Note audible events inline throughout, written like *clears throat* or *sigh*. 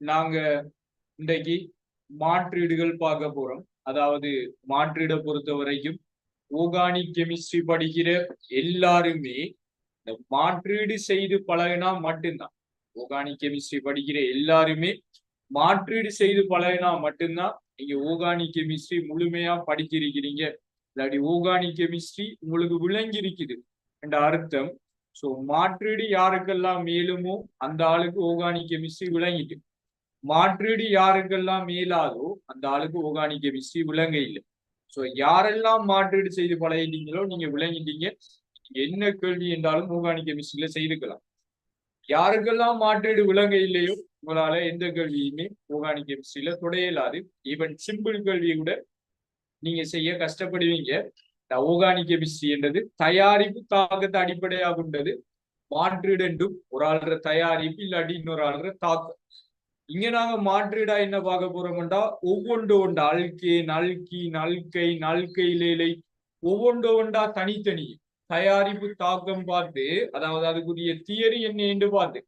நாங்க இன்றைக்கு மாற்றீடுகள் பார்க்க போறோம். அதாவது மாற்றீடை பொறுத்த வரைக்கும் ஓர்கானிக் கெமிஸ்ட்ரி படிக்கிற எல்லாருமே இந்த மாற்றீடு செய்து பழகினா மட்டும்தான். ஓர்கானிக் கெமிஸ்ட்ரி படிக்கிற எல்லாருமே மாற்றீடு செய்து பழகினா மட்டும்தான் நீங்க ஓர்கானிக் கெமிஸ்ட்ரி முழுமையா படிச்சிருக்கிறீங்க இல்லாட்டி ஓர்கானிக் கெமிஸ்ட்ரி உங்களுக்கு விளங்கி இருக்குது என்ற அர்த்தம். சோ மாற்றீடு யாருக்கெல்லாம் மேலுமோ அந்த ஆளுக்கு ஓர்கானிக் கெமிஸ்ட்ரி விளங்கிட்டு. மாற்றீடு யாருக்கெல்லாம் மேலாதோ அந்த ஆளுக்கு ஓகானிக்க கெமிஸ்ட்ரி விளங்க இல்லை. சோ யாரெல்லாம் மாற்றீடு செய்து பழகிட்டீங்களோ நீங்க விளங்கிட்டீங்க. என்ன கேள்வி என்றாலும் ஓர்கானிக் கெமிஸ்ட்ரியில செய்துக்கலாம். யாருக்கெல்லாம் மாற்றீடு விளங்க இல்லையோ உங்களால எந்த கேள்வியுமே ஓகானிக்க கெமிஸ்ட்ரியில தொடையலாது. ஈவன் சிம்பிள் கேள்வி கூட நீங்க செய்ய கஷ்டப்படுவீங்க. ஓகானிக்க கெமிஸ்ட்ரி என்றது தயாரிப்பு தாக்கத்தை அடிப்படையாக கொண்டது. மாற்றீடு என்றும் ஒரு ஆள்ற தயாரிப்பு இல்லாட்டி இன்னொரு ஆள்ற தாக்கம். இங்க நாங்க மாற்றீடா என்ன பார்க்க போறோம்டா? ஒவ்வொன்று ஒன்றா அல்கே நல்கி நல்கை நல்கையிலை ஒவ்வொன்று ஒன்றா தனித்தனி. தயாரிப்பு தாக்கம் பார்த்து அதாவது அதுக்குரிய தியரி என்ன என்று பார்த்து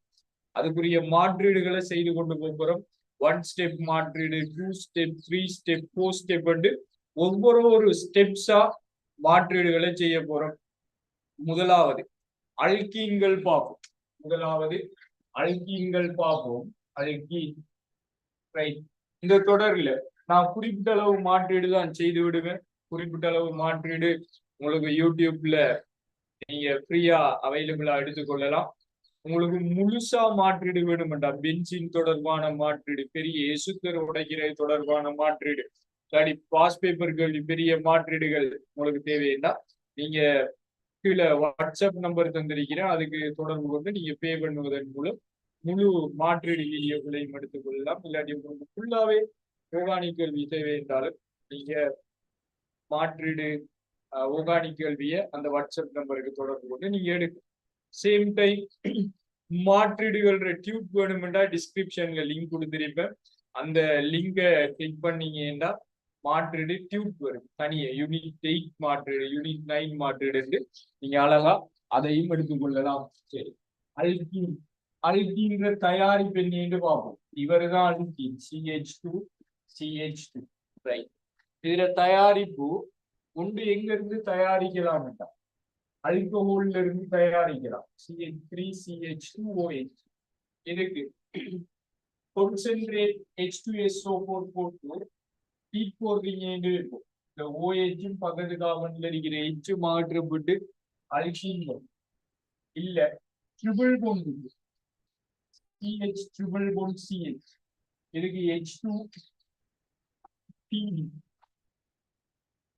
அதுக்குரிய மாற்றீடுகளை செய்து கொண்டு போகிறோம் ஒன் ஸ்டெப் மாற்றீடு two step three step four step ஒவ்வொரு ஒரு ஸ்டெப்ஸா மாற்றீடுகளை செய்ய போறோம். முதலாவது அல்கீன்கள் பார்ப்போம். முதலாவது அல்கீன்கள் பார்ப்போம். அல்கீன் ரைட் இந்த தொடரில் நான் குறிப்பிட்ட அளவு மாற்றீடு தான் செய்து விடுவேன். குறிப்பிட்ட அளவு மாற்றீடு உங்களுக்கு யூடியூப்ல நீங்க ஃப்ரீயா அவைலபிளா எடுத்துக்கொள்ளலாம் உங்களுக்கு முழுசா மாற்றீடு வேணுமெண்டா. பென்சின் தொடர்பான மாற்றீடு பெரிய எசுத்தர் உடைக்கிறது தொடர்பான மாற்றீடு இல்லாடி பாஸ் பேப்பர் கேள்வி பெரிய மாற்றீடுகள் உங்களுக்கு தேவைன்னா நீங்க கீழே வாட்ஸ்அப் நம்பர் தந்திருக்கிறேன். அதுக்கு தொடர்பு கொண்டு நீங்க பே பண்ணுவதன் மூலம் முழு மாற்றீடு வீடியோக்களையும் எடுத்துக்கொள்ளலாம். இல்லாட்டி உங்களுக்கு ஃபுல்லாவே ஓகானிக் கல்வி தேவை என்றாலும் நீங்க மாற்றீடு ஓகானிக் கல்வியை அந்த வாட்ஸ்அப் நம்பருக்கு தொடர்பு கொண்டு நீங்க எடுக்க. சேம் டைம் *clears throat* மாற்றீடுகள் டியூப் வேணுமெண்டா டிஸ்கிரிப்ஷன்ல லிங்க் கொடுத்துருப்பேன். அந்த லிங்கை கிளிக் பண்ணீங்கன்னா மாற்றீடு டியூப் வரும். தனியே யூனிட் எயிட் மாற்றீடு யூனிட் நைன் மாற்றீடு நீங்க அழகா அதையும் எடுத்துக்கொள்ளலாம். சரி. அல்கீன் அல்கீன்ற தயாரிப்பு என்னன்னு பார்ப்போம். இவர் தான் alkene CH two CH two. Right இதுல தயாரிப்பு ஒன்று எங்க இருந்து தயாரிக்கலாம் அல்கஹோல்ல இருந்து தயாரிக்கலாம் CH three CH two OH இதுக்கு concentrate H2SO4 போட்டு ஹீட் போடுறீங்கன்னு இருக்கும். இந்த ஓஹெச்சும் பக்கத்து காவன்ல இருக்கிற ஹெச்சு மாற்றப்பட்டு அல்கீன் இல்ல triple bond CH triple bond CH இதுக்கு H two PD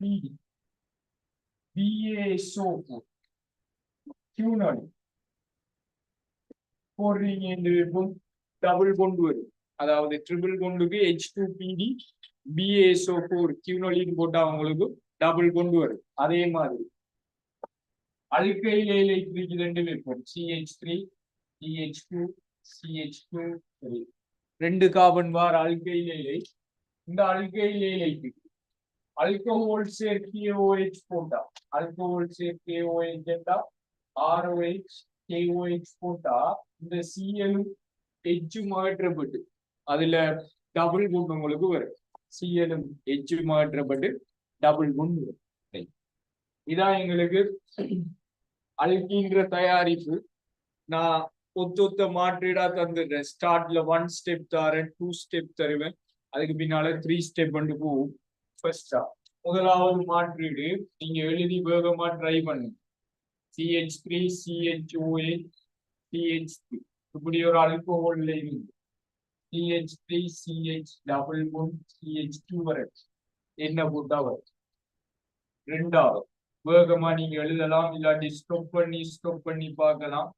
PD BASO கியூனாடி போடுறீங்க என்று டபுள் கொண்டு வரும் அதாவது triple கொண்டுக்கு H two P D B A S O four quinoline போட்டா அவங்களுக்கு டபுள் கொண்டு வரும். அதே மாதிரி. அழுக்கையில ஏலைக்கு ரெண்டு வைப்போம் CH three CH two CH two three ரெண்டு கார்பன் வார் அல்கைல் இலை இந்த அல்கைல் இலைக்கு ஆல்கஹால் சேர்க்கிய OH போட்டா. ஆல்கஹால் சேர்க்கிய OH என்றா ROH கேஓஹெச் போட்டா. இந்த சிஎலும் எச்சு மாற்றப்பட்டு அதுல டபுள் குண்டு உங்களுக்கு வரும். சிஎலும் எச்சு மாற்றப்பட்டு டபுள் குண்டு வரும். இதான் எங்களுக்கு அல்கின்ற தயாரிப்பு. நான் ஒத்த ஒத்த மாற்றீடா தந்துடுறேன். ஸ்டார்ட்ல ஒன் ஸ்டெப் தரேன் டூ ஸ்டெப் தருவேன். அதுக்கு பின்னால த்ரீ ஸ்டெப் வந்து போகும். ஃபர்ஸ்டா முதலாவது மாற்றீடு. நீங்க எழுதி வேகமா ட்ரை பண்ணுங்க CH three CH OH CH three இப்படி ஒரு அல்கோஹோல்ல இருந்து CH three CH double one CH two வரை. என்ன போட்டா வரும்? ரெண்டாவது வேகமா நீங்க எழுதலாம் இல்லாட்டி ஸ்டொப் பண்ணி ஸ்டொப் பண்ணி பார்க்கலாம்.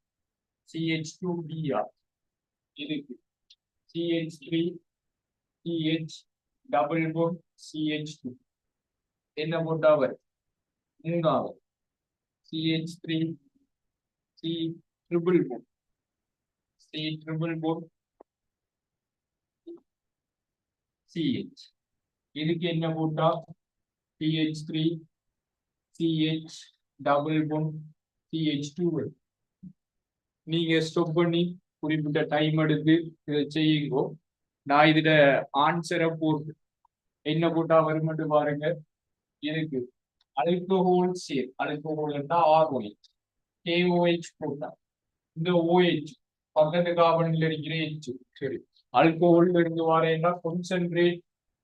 சிஹெச் டூ டிஆர் இதுக்கு CH three CH double bond CH2 என்ன போட்டா வரும்? மூணாவது CH3 C triple bond C triple bond CH இதுக்கு என்ன போட்டா CH3 CH double one CH two நீங்க ஸ்டொப் பண்ணி குறிப்பிட்ட டைம் எடுத்து இதை செய்யுங்கோ. நான் இதுல ஆன்சரை போட்டு என்ன போட்டா வருமென்று பாருங்க. இருக்கு அல்கோஹோல் சேர் அல்கோஹோல்னா R O H K O H போட்டா இந்த ஓஹெச் பக்கத்து காவலில் இருக்கிற ஹெச் சரி. அல்கோஹோல் இருந்து வரேன்னா concentrate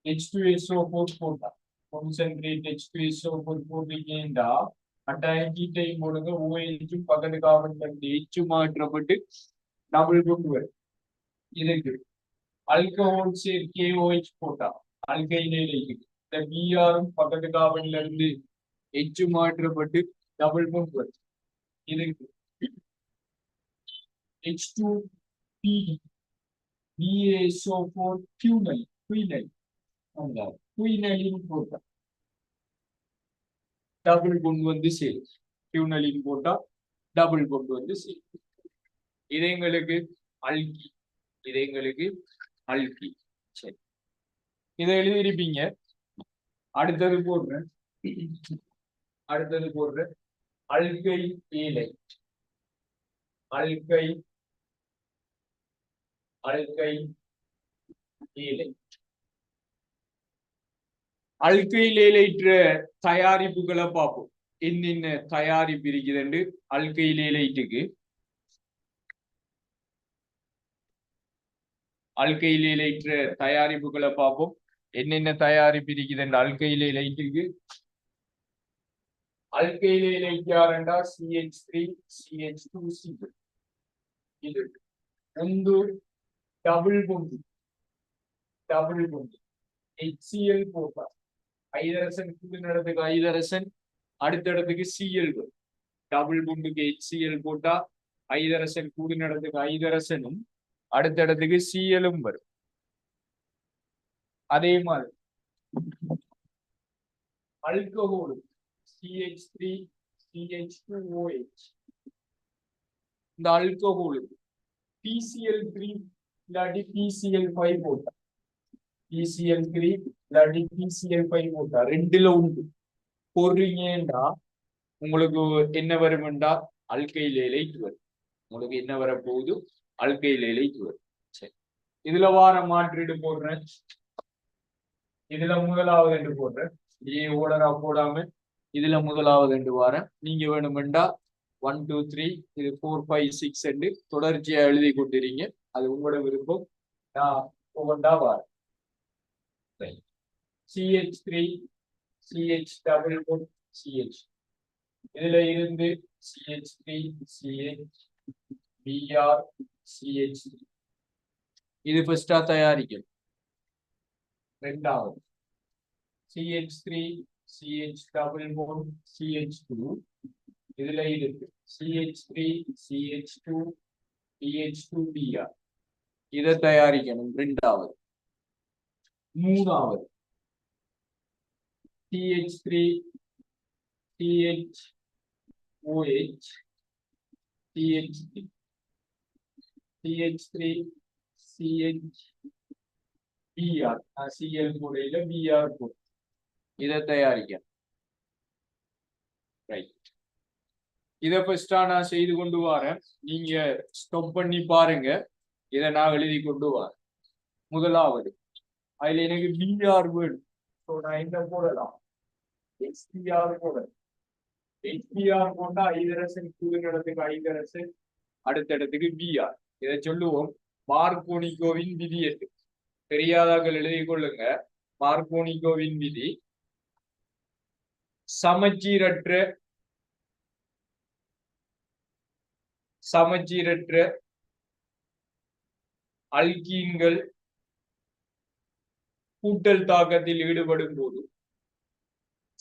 H two SO four போட்டா concentrate H two SO four போட்டீங்கன்னா கட்டாயம் கீட்டையும் போடுங்க ஓஹெச்சும் பக்கத்து கார்பன்ல இருந்து மாற்றப்பட்டு டபுள் கொண்டு வரும் இதுக்கு அல்கஹோல் சேர் கேஓஹெச் போட்டா அல்கைலே இருக்குது இந்த பிஆரும் பக்கத்து கார்பன்ல இருந்து எச்சு மாற்றப்பட்டு டபுள் கொண்டு வரும் இதுக்கு H2P BaSO4 quinol கியூனல் quinol quinoline போட்டா. டபுள் கொண்டு வந்து சேரும் டியூனலின் போட்டா டபுள் கொண்டு வந்து சேரும் இது எங்களுக்கு அல்கி இது எங்களுக்கு அல்கி சரி. இதை எழுதியிருப்பீங்க. அடுத்தது போடுறேன். அடுத்தது போடுறேன். அல்கை ஏலை அல்கை அல்கை ஏலை அல்கைல் ஏலைற்ற தயாரிப்புகளை பார்ப்போம் என்னென்ன தயாரிப்பு இருக்குதுண்டு அல்கைல் ஏலைட்டுக்கு அல்கைல் ஏலைற்ற தயாரிப்புகளை பார்ப்போம் என்னென்ன தயாரிப்பு இருக்குதுண்டு alkyl ஏலைட்டுக்கு alkyl ஏலைக்காரண்டா CH three CH two C இது ಒಂದು ಡಬಲ್ ಗುಂಡು ಡಬಲ್ ಗುಂಡು HCl போட்டா ஐதரசன் கூடின இடத்துக்கு ஐதரசன் அடுத்த இடத்துக்கு சிஎல் டபுள் குண்டுக்கு ஹெச்சிஎல் போட்டா ஐதரசன் கூடின இடத்துக்கு ஐதரசனும் அடுத்த இடத்துக்கு சிஎலும் வரும். அதே மாதிரி alcohol CH three CH two OH இந்த அல்கஹோலுக்கு பிசிஎல் த்ரீ இல்லாட்டி பிசிஎல் ஃபைவ் போட்டா. பிசிஎல் த்ரீ இல்லாட்டி பிசிஐ ஃபைவ் ஓட்டா ரெண்டுல உண்டு. போடுறீங்கன்றா உங்களுக்கு என்ன வருமெண்டா அல்கையில லைட் வரும். உங்களுக்கு என்ன வரப்போகுது அல்கையில லைட் வரும். சரி. இதுல வார மாற்றீடு போடுறேன். இதுல முதலாவது என்று போடுறேன். ஏ ஓடரா போடாம இதுல முதலாவது என்று வாரேன். நீங்க வேணுமெண்டா ஒன் டூ த்ரீ இது ஃபோர் ஃபைவ் சிக்ஸ் என்று தொடர்ச்சியா எழுதி கொண்டிருங்க. அது உங்களோட விருப்பம். நான் ஒவ்வொன்றா வாரேன். CH three CH double one CH இதுல இருந்து சிஹெச் த்ரீ சிஹெச் பிஆர் இது ஃபர்ஸ்டா தயாரிக்கும். ரெண்டாவது. CH three CH double one CH two இதுல இருக்கு. CH three two PH two BR இதை தயாரிக்கணும். ரெண்டாவது. மூணாவது. CH three OH, OH CH CH, three CH BR CL கூடையில பிஆர் இதை தயாரிக்க. ரைட் இதை ஃபர்ஸ்டா நான் செய்து கொண்டு வரேன். நீங்க ஸ்டொப் பண்ணி பாருங்க. இதை நான் எழுதி கொண்டு வரேன். முதலாவது அதுல எனக்கு பிஆர் வேர்டு ஸோ நான் என்ன போடலாம்? ஹெச்பிஆர் போடலாம் ஹெச்பிஆர் போட்டா ஐதரசன் கூடுன இடத்துக்கு ஐதரசன் அடுத்த இடத்துக்கு பிஆர். இதை சொல்லுவோம். மார்கோனிகோவின் விதி என்று தெரியாதாக்கள் எழுதி கொள்ளுங்க. மார்கோனிகோவின் விதி. சமச்சீரற்ற சமச்சீரற்ற அல்கீன்கள் கூட்டல் தாக்கத்தில் ஈடுபடும் போது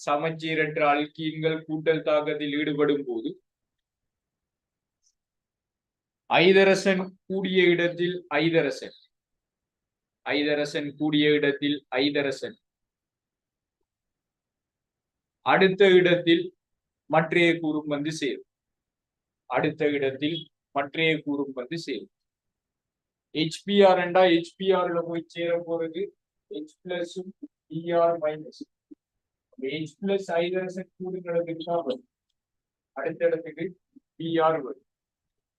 சமச்சீரற்ற அல்கீன்கள் கூட்டல் தாக்கத்தில் ஈடுபடும் போது ஐதரசன் கூடிய இடத்தில் ஐதரசன். ஐதரசன் கூடிய இடத்தில் ஐதரசன். அடுத்த இடத்தில் மற்றைய கூறும் வந்து சேரும். அடுத்த இடத்தில் மற்றைய கூறும் வந்து சேரும். ஹெச்பிஆர் ரெண்டா ஹெச்பிஆர்ல போய் சேர போறது ஹெச் பிளஸும் பிஆர் மைனஸ் ஹெச் பிளஸ் ஐதரசன் கூடுங்க இடத்துக்கு வரும் அடுத்த இடத்துக்கு பிஆர் வரும்.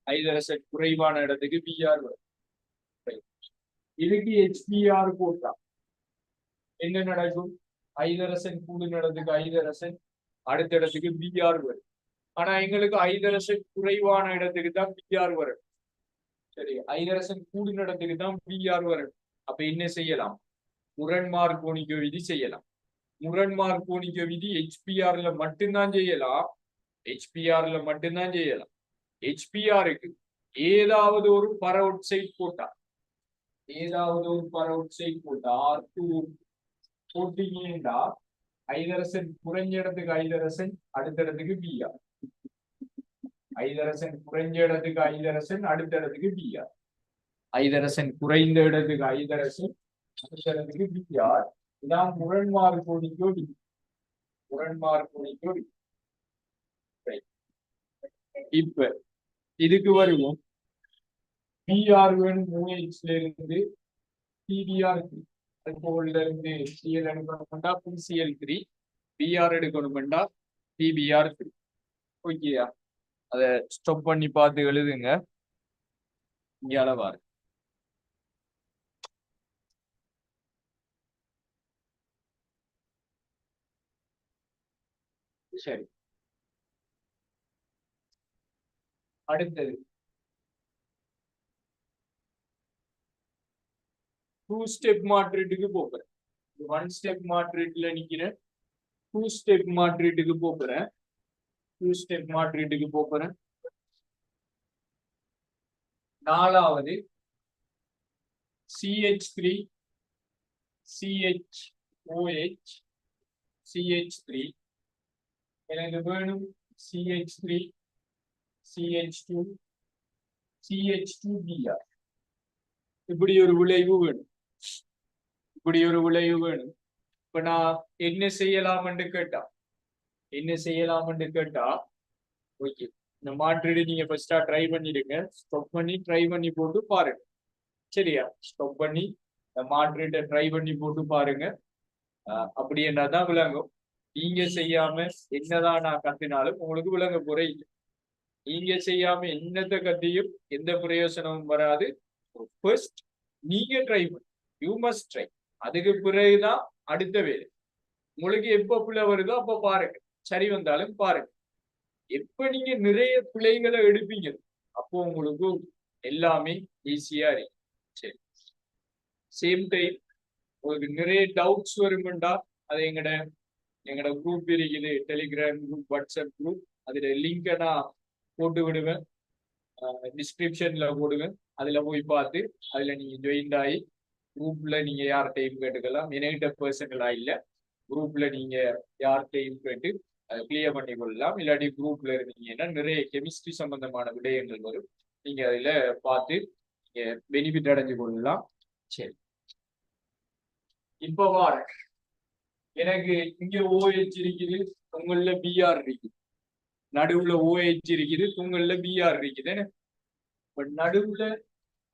ஐதரசன் குறைவான இடத்துக்கு பிஆர் வரும். இதுக்கு ஹெச்பிஆர் போட்டா என்ன நடக்கும்? ஐதரசன் கூடு நடந்துக்கு ஐதரசன் அடுத்த இடத்துக்கு பிஆர் வரும். ஆனா எங்களுக்கு ஐதரசன் குறைவான இடத்துக்கு தான் பிஆர் வரும். சரி ஐதரசன் கூடு இடத்துக்கு தான் பிஆர் வரும். அப்ப என்ன செய்யலாம்? முரண்மார் கோணிக்க விதி செய்யலாம். முரண்மார் கோணிக்க விதி ஹெச்பிஆர்ல மட்டும்தான் செய்யலாம். ஹெச்பிஆர்ல மட்டும்தான் செய்யலாம். ஹெச்பிஆருக்கு ஏதாவது ஒரு பரவுட்சைட் போட்டா ஏதாவது ஒரு பரவுட்சைட் போட்டா ஆர் டூ போட்டீங்கன்னா ஐதரசன் குறைஞ்ச இடத்துக்கு ஐதரசன் அடுத்த இடத்துக்கு பிஆர் ஐதரசன் குறைஞ்ச இடத்துக்கு ஐதரசன் அடுத்த இடத்துக்கு பிஆர் ஐதரசன் குறைந்த இடத்துக்கு ஐதரசன் அடுத்த இடத்துக்கு பிஆர் இதான் முரண்மாறு கோடிக்கோ ஜோடி. முரண்மாறு கோடிக்கோ ஜோடி. இப்ப இதுக்கு வருவோம். பிஆர் வேணும் இருந்து பிபிஆர் அல்கோஹோல்ல இருந்து சிஎல் எடுக்கணும்டா பிசிஎல் த்ரீ பிஆர் எடுக்கணும்டா பிபிஆர் த்ரீ ஓகேயா அத ஸ்டாப் பண்ணி பார்த்து எழுதுங்க. இங்க அளவாரு. சரி. அடுத்தது. டூ ஸ்டெப் மாற்றீட்டுக்கு போகிறேன் ஒன் ஸ்டெப் மாற்றீட்டுல நிக்கிறேன். டூ ஸ்டெப் மாற்றீட்டுக்கு போகிறேன் டூ ஸ்டெப் மாற்றீட்டுக்கு போகிறேன் நாலாவது. CH three CH OH CH three எனக்கு வேணும்? CH three CH two CH two BR இப்படி ஒரு விளைவு வேணும். இப்படி ஒரு விளைவு வேணும். இப்ப நான் என்ன செய்யலாம்னு கேட்டா என்ன செய்யலாம்னு கேட்டா ஓகே. இந்த மாற்றீடு நீங்க ஃபர்ஸ்டா ட்ரை பண்ணிடுங்க. ஸ்டாப் பண்ணி ட்ரை பண்ணி போட்டு பாருங்க. சரியா? ஸ்டாப் பண்ணி இந்த மாற்றீட்டை ட்ரை பண்ணி போட்டு பாருங்க. அப்படி என்னதான் விளங்கும். நீங்க செய்யாம என்னதான் நான் கத்தினாலும் உங்களுக்கு விளங்க குறையும் நீங்க செய்யாம என்னத்த கத்தியும் எந்த பிரயோசனமும் வராது. ஃபர்ஸ்ட் நீங்க ட்ரை பண்ணு. யூ மஸ்ட் ட்ரை அதுக்கு பிறகுதான் அடுத்த வேலை. உங்களுக்கு எப்ப பிள்ளை வருதோ அப்ப பாருங்க. சரி வந்தாலும் பாருங்க. எப்ப நீங்க நிறைய பிள்ளைகளை எடுப்பீங்க? அப்போ உங்களுக்கு எல்லாமே ஈஸியா இருக்கு. சரி. சேம் டைம் உங்களுக்கு நிறைய டவுட்ஸ் வருமெண்டா அது எங்கட? எங்களோட குரூப் இருக்குது டெலிகிராம் குரூப் வாட்ஸ்அப் குரூப் அதுல லிங்கை நான் போட்டு விடுவேன். டிஸ்கிரிப்ஷன்ல போடுவேன். அதுல போய் பார்த்து அதுல நீங்க ஜாயின் ஆகி குரூப்ல நீங்க யார்கிட்டையும் கேட்டுக்கலாம். என்கிட்ட பர்சனலாக இல்ல. குரூப்ல நீங்க யார்கிட்டையும் கேட்டு அதை கிளியர் பண்ணி கொள்ளலாம். இல்லாட்டி குரூப்ல இருந்தீங்கன்னா நிறைய கெமிஸ்ட்ரி சம்பந்தமான விடயங்கள் வரும். நீங்க அதுல பார்த்து நீங்கள் பெனிஃபிட் அடைஞ்சு கொள்ளலாம். சரி. இப்போ வார எனக்கு இங்க ஓஹெச் இருக்குது உங்கள பிஆர் இருக்குது. நடுவுல ஓஹெச் இருக்குது உங்கள பிஆர் இருக்குது. பட் நடுவுல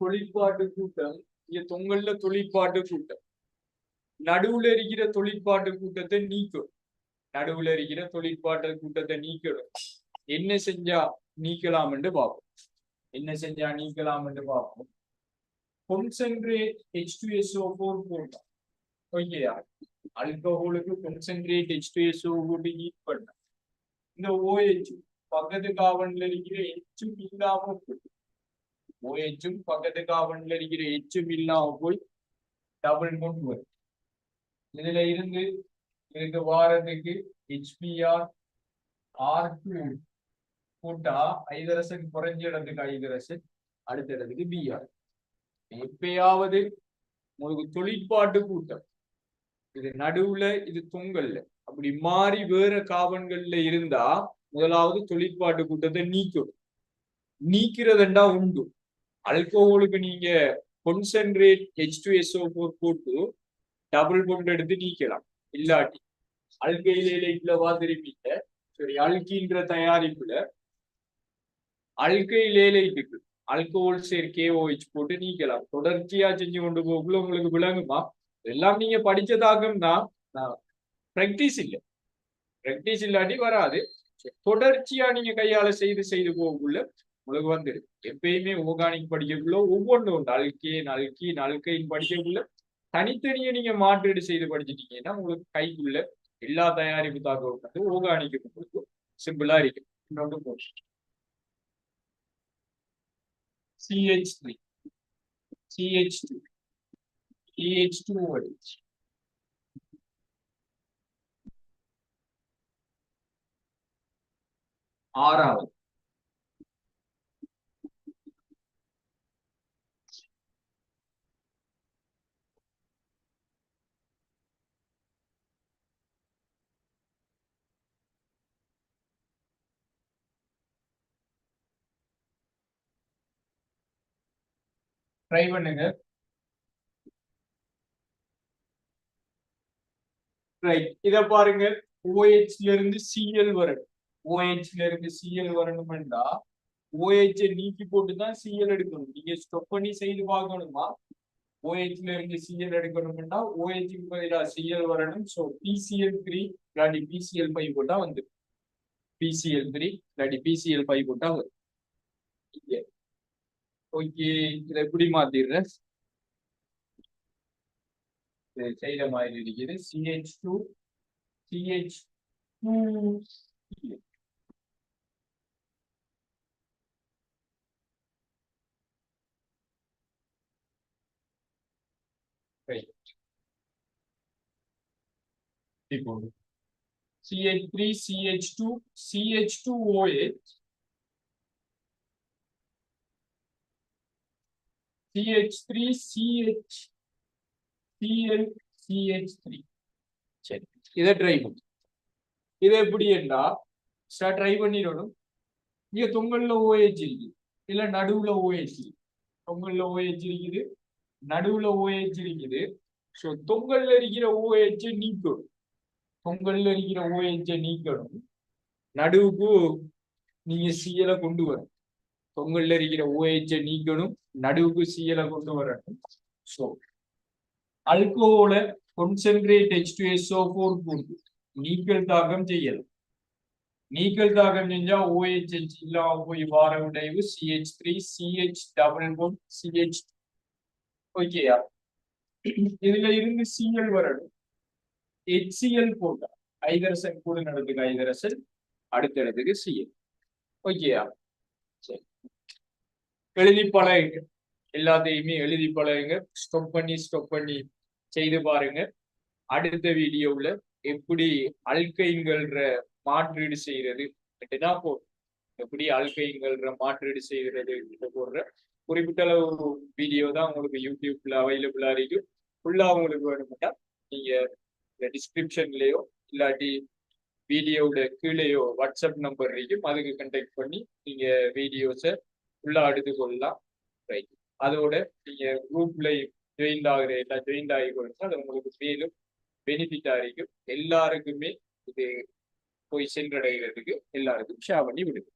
தொழிற்பாட்டு கூட்டம் இங்க தொங்கல்ல தொழிற்பாட்டு கூட்டம். நடுவுல இருக்கிற தொழிற்பாட்டு கூட்டத்தை நீக்கும் நடுவுல இருக்கிற தொழிற்பாட்டு கூட்டத்தை நீக்கணும். என்ன செஞ்சா நீக்கலாம் என்று பார்ப்போம். என்ன செஞ்சா நீக்கலாம் என்று பார்ப்போம். Concentrate H two SO four போட்டோம். ஓகேயா அல்கஹோலுக்கு கொன்சென்ட்ரேட் ஹெச் ஹீட் பண்ண இந்த ஓஹெச் பக்கத்து காவன்ல இருக்கிற எச்சும் இல்லாம போய் ஓஹெச்சும் பக்கத்து காவன்ல இருக்கிற எச்சும் இல்லாம போய் டபுள் கொண்டு வரும் இதுல இருந்து இதுக்கு வாரத்துக்கு ஹெச்பிஆர் ஆர் டூ கூட்டா ஐதரசன் குறைஞ்ச இடத்துக்கு ஐதரசன் அடுத்த இடத்துக்கு பிஆர் எப்பயாவது உங்களுக்கு தொழிற்பாட்டு கூட்டம் இது நடுவுல இது தொங்கல்ல. அப்படி மாறி வேற காவன்கள்ல இருந்தா முதலாவது தொழிற்பாட்டு கூட்டத்தை நீக்கும். நீக்கிறதுண்டா உண்டு. அல்கோஹோலுக்கு நீங்க concentrate H two SO four போட்டு டபுள் பொண்ட் எடுத்து நீக்கலாம். இல்லாட்டி அல்கையில பார்த்திருப்பீங்க சரி அல்கின்ற தயாரிப்புல அல்கைலேலைட்டுக்கு அல்கோஹோல் சேர் கேஓஹெச் போட்டு நீக்கலாம். தொடர்ச்சியா செஞ்சு கொண்டு போகக்குள்ள உங்களுக்கு விளங்குமா? எல்லாம் நீங்க படிச்சதாகும்னா பிராக்டிஸ் இல்லை. பிராக்டிஸ் இல்லாட்டி வராது. தொடர்ச்சியா நீங்க கையால செய்து செய்து போகக்குள்ள உங்களுக்கு வந்துடும். எப்பயுமே ஓர்கானிக் படிக்கக்குள்ள ஒவ்வொன்று உண்டு. அழுக்கி நல்கி நல்கைன்னு படிக்கக்குள்ள தனித்தனியை நீங்க மாற்றீடு செய்து படிச்சிட்டீங்கன்னா உங்களுக்கு கைக்குள்ள எல்லா தயாரிப்பு தாக்கம் வந்து ஓர்கானிக்கு உங்களுக்கு சிம்பிளா இருக்கு. இன்னொன்று Poshan CH three CH three EH2OH. ஆறாவது ட்ரை பண்ணுங்க ரைட் இத பாருங்க. OH ல இருந்து சிஎல் வரணும் OH ல இருந்து சிஎல் வரணும்டா OH நீக்கி போட்டு தான் சிஎல் எடுக்கணும். நீங்க ஸ்டொப் பண்ணி செய்து பார்க்கணுமா? OH ல இருந்து சிஎல் எடுக்கணும்னா OH க்கு பதிலா சிஎல் வரணும். So P C L three இல்லாட்டி பிசிஎல் ஃபைவ் போட்டா வந்து பிசிஎல் த்ரீ இல்லாட்டி பிசிஎல் ஃபைவ் போட்டா வரும். ஓகே இதை எப்படி மாத்திடுறேன்? e, teylem ayrılığı gelir. CH2 CH2 CH3, CH2, CH2OH, CH3, CH Cl CH3 சரி இதை ட்ரை பண்ணு. இதை எப்படி என்றா ட்ரை பண்ணிடணும். இங்கே தொங்கல்ல ஓஏஜ் இருக்குது இல்லை நடுவில் ஓஏஜ் இருக்குது தொங்கலில் ஓஏஜ் இருக்குது நடுவில் ஓஏஜ் இருக்குது. ஸோ தொங்கல்ல இருக்கிற ஓஏஜை நீக்கணும். தொங்கல்ல இருக்கிற ஓஏஜை நீக்கணும். நடுவுக்கு நீங்கள் சிஎல கொண்டு வரணும். தொங்கல்ல இருக்கிற ஓஏஜை நீக்கணும். நடுவுக்கு சிஎல கொண்டு வரணும். So அல்கோஹோல concentrate H two SO four போட்டு நீக்கல் தாகம் செய்யலாம் நீக்கல் தாகம் செஞ்சா OHH இல்லாம போய் வார விடைவு CH three CH double one CH ஓகேயா இதுல இருந்து சிஎல் வரணும். ஹெச்சிஎல் போட்டா ஐதரசன் கூட நடந்துக்கு ஐதரசன் அடுத்த இடத்துக்கு சிஎல் ஓகேயா சரி. எழுதி பழகுங்க. எல்லாத்தையுமே எழுதி பழகுங்க. ஸ்டொப் பண்ணி ஸ்டொப் பண்ணி. செய்து பாருங்க. அடுத்த வீடியோவுல எப்படி அல்கைங்கள்ன்ற மாற்றீடு செய்யறது தான் போ எப்படி அல்கைங்கள்ன்ற மாற்றீடு செய்யறது போடுற குறிப்பிட்ட அளவு வீடியோ தான் உங்களுக்கு யூடியூப்ல அவைலபிளா இருக்கும் ஃபுல்லா உங்களுக்கு வேணும்னா நீங்க டிஸ்கிரிப்ஷன்லயோ இல்லாட்டி வீடியோட கீழேயோ வாட்ஸ்அப் நம்பர் இருக்கும். அதுக்கு கண்டெக்ட் பண்ணி நீங்க வீடியோஸை ஃபுல்லா எடுத்துக்கொள்ளலாம். ரைட் அதோட நீங்க குரூப்ல ஜாயின் ஆகுற எல்லாம் ஜாயின் ஆகி கொடுத்தா அது உங்களுக்கு மேலும் பெனிஃபிட்டா இருக்கும் எல்லாருக்குமே இது போய் சென்றடைகிறதுக்கு எல்லாருக்கும் ஷேர் பண்ணி விடுது